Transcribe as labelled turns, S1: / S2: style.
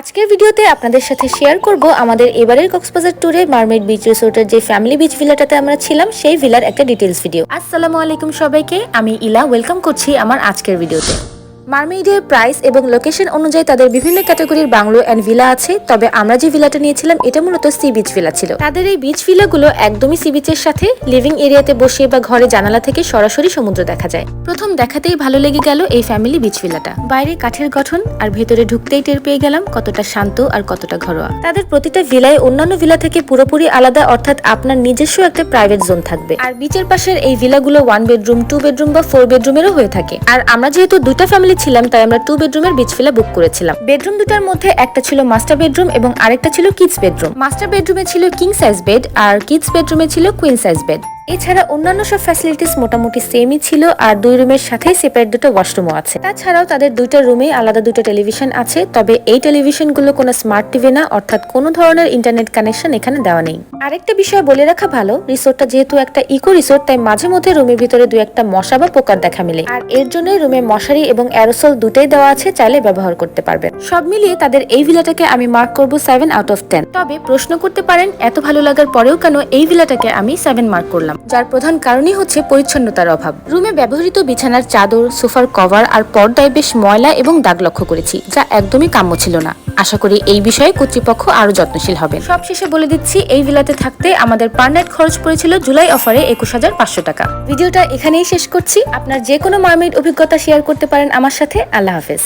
S1: আজকের ভিডিওতে আপনাদের সাথে শেয়ার করব আমাদের এবারের কক্সবাজার ট্যুরে মারমেড বিচ রিসোর্টের যে ফ্যামিলি বিচ ভিলাটাতে আমরা ছিলাম, সেই ভিলার একটা ডিটেলস ভিডিও আসসালামু আলাইকুম সবাইকে, আমি ইলা ওয়েলকাম করছি আমার আজকের ভিডিওতে মারমেইডের প্রাইস এবং লোকেশন অনুযায়ী তাদের বিভিন্ন ক্যাটাগরির বাংলো অ্যান্ড ভিলা আছে। তবে আমরা যে ভিলাটা নিয়েছিলাম, এটা মূলত সি বিচ ভিলা ছিল। তাদের এই বিচ ভিলাগুলো একদমই সি বিচের সাথে লিভিং এরিয়াতে বসে বা ঘরে জানালা থেকে সরাসরি সমুদ্র দেখা যায়। প্রথম দেখাতেই ভালো লেগে গেল এই ফ্যামিলি বিচ ভিলাটা বাইরে কাঠের গঠন আর ভেতরে ঢুকতেই টের পেয়ে গেলাম কতটা শান্ত আর কতটা ঘরোয়া। তাদের প্রতিটা ভিলায় অন্যান্য ভিলা থেকে পুরোপুরি আলাদা, অর্থাৎ আপনার নিজস্ব একটা প্রাইভেট জোন থাকবে। আর বিচের পাশের এই ভিলাগুলো ওয়ান বেডরুম টু বেডরুম বা ফোর বেডরুমেরও হয়ে থাকে। আর আমরা যেহেতু দুটা ফ্যামিলি ছিলাম তাই আমরা টু বেডরুমের বিচ ভিলা বুক করেছিলাম। বেডরুম দুটার মধ্যে একটা ছিল মাস্টার বেডরুম এবং আরেকটা ছিল কিডস বেডরুম মাস্টার বেডরুমে ছিল কিং সাইজ বেড আর কিডস বেডরুমে ছিল কুইন সাইজ বেড এছাড়া অন্যান্য সব ফ্যাসিলিটিস মোটামুটি সেমই ছিল, আর দুই রুমের সাথেই সেপারেট দুটো ওয়াশরুমও আছে। তাছাড়াও তাদের দুইটা রুমে আলাদা দুটো টেলিভিশন আছে, তবে এই টেলিভিশনগুলো কোনো স্মার্ট টিভি না, অর্থাৎ কোনো ধরনের ইন্টারনেট কানেকশন এখানে দেওয়া নেই। আরেকটা বিষয় বলে রাখা ভালো রিসোর্টটা যেহেতু একটা ইকো রিসোর্ট তাই মাঝে মধ্যে রুমের ভিতরে দু একটা মশা বা পোকার দেখা মিলে। আর এর জন্যই রুমে মশারি এবং অ্যারোসল দুটোই দেওয়া আছে, চাইলে ব্যবহার করতে পারবেন। সব মিলিয়ে তাদের এই ভিলাটাকে আমি মার্ক করব সেভেন আউট অফ টেন তবে প্রশ্ন করতে পারেন, এত ভালো লাগার পরেও কেন এই ভিলাটাকে আমি সেভেন মার্ক করলাম? যার প্রধান কারণই হচ্ছে পরিচ্ছন্নতার অভাব। রুমে ব্যবহৃত বিছানার চাদর, সোফার কভার আর পর্দায় বেশ ময়লা এবং দাগ লক্ষ্য করেছি, যা একদমই কাম্য ছিল না। আশা করি এই বিষয়ে কর্তৃপক্ষ আরও যত্নশীল হবে সব শেষে বলে দিচ্ছি, এই ভিলাতে থাকতে আমাদের পার নাইট খরচ পড়েছিল জুলাই অফারে একুশ হাজার পাঁচশো টাকা। ভিডিওটা এখানেই শেষ করছি। আপনার যে কোনো মারমেড অভিজ্ঞতা শেয়ার করতে পারেন আমার সাথে। আল্লাহ হাফেজ।